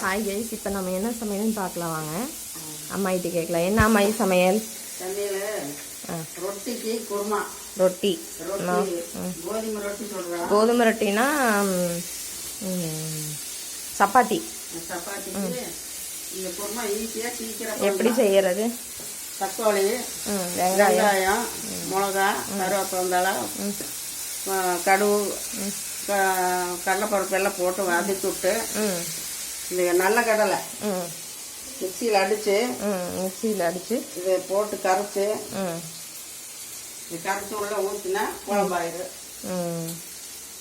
Hi guys இப்போ நம்ம என்ன சமையல்னு பார்க்கலாம் வாங்க. அம்மாயிட்ட கேட்கலாம். என்ன அம்மாயி சமையல். ரொட்டிக்கு குருமா. ரொட்டி. கோதுமை ரொட்டி கோதுமை ரொட்டினா சப்பாத்தி. சப்பாத்திக்கு இந்த குருமா ஈஸியா சீக்கிரம் எப்படி செய்யறது? தக்காளி வெங்காயம். மிளகா கருவேப்பிலை கடுகு கடலைப்பருப்பு எல்லாம் போட்டு வதக்கி விட்டு ம். இந்த நல்ல கடலை. ம். மிக்சியில் அடித்து ம் மிக்சியில் அடித்து இதை போட்டு கரைச்சி ம். இது கரைச்சி உள்ள ஊற்றினா குழம்பாயிரு. ம்.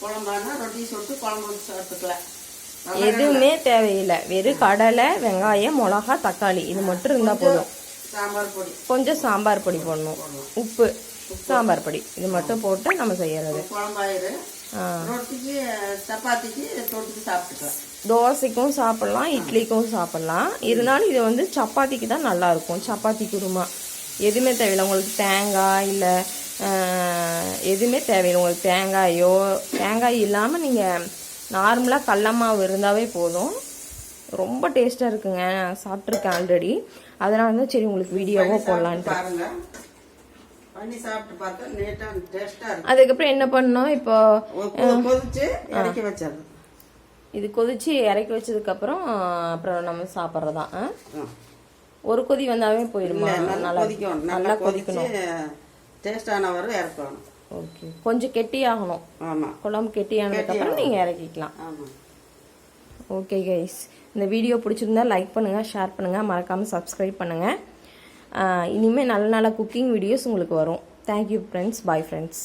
குழம்பானா ரொட்டி சுட்டு குழம்பு சாப்பிட்டுக்கலாம் எதுவுமே தேவையில்லை. வெறும் கடலை வெங்காயம் மிளகா தக்காளி. இது மட்டும் இருந்தால் போதும். சாம்பார் பொடி. கொஞ்சம் சாம்பார் பொடி போடணும். உப்பு. சாம்பார் பொடி. இது மட்டும் போட்டு நம்ம செய்யறது. குழம்பாயிரு. ரொட்டிக்கு சப்பாத்திக்கு தொட்டுக்கு சாப்பிட்டுக்கலாம். தோசைக்கும் சாப்பிடலாம் இட்லிக்கும் சாப்பிடலாம். இருந்தாலும் இது வந்து சப்பாத்திக்கு தான் நல்லா இருக்கும் சப்பாத்தி குருமா. எதுவுமே தேவையில்லை. உங்களுக்கு தேங்காய் இல்லை எதுவுமே தேவையில்லை. உங்களுக்கு தேங்காயோ தேங்காய் இல்லாமல் நீங்கள் நார்மலாக கடல மாவு இருந்தாவே போதும். ரொம்ப டேஸ்ட்டாக இருக்குங்க. நான் சாப்பிட்ருக்கேன் ஆல்ரெடி. அதனால தான் சரி உங்களுக்கு வீடியோவோ போடலான்ட்டு பண்ணி சாப்பிட்டு பார்த்தா நீட்டா டேஸ்டா இருக்கு அதுக்கப்புறம் என்ன பண்ணோம் இப்போ கொதிச்சு இறக்கி வச்சிடுறது இது கொதிச்சு இறக்கி வச்சதுக்கப்புறம் அப்புறம் நம்ம சாப்பிட்றதான். ஒரு கொதி வந்தாவே போயிடுமா நல்லா கொதிக்கணும். நல்லா கொதிக்கணும். டேஸ்டான வரை இறக்கணும். ஓகே. கொஞ்சம் கெட்டியாகணும் ஆமா. குழம்பு கெட்டியானதுக்கப்புறம் நீங்கள் இறக்கிக்கலாம். ஓகே கைஸ் இந்த வீடியோ பிடிச்சிருந்தா லைக் பண்ணுங்கள் ஷேர் பண்ணுங்கள் மறக்காமல் சப்ஸ்கிரைப் பண்ணுங்கள் இனிமேல் நல்ல நல்ல குக்கிங் வீடியோஸ் உங்களுக்கு வரும். Thank you friends bye friends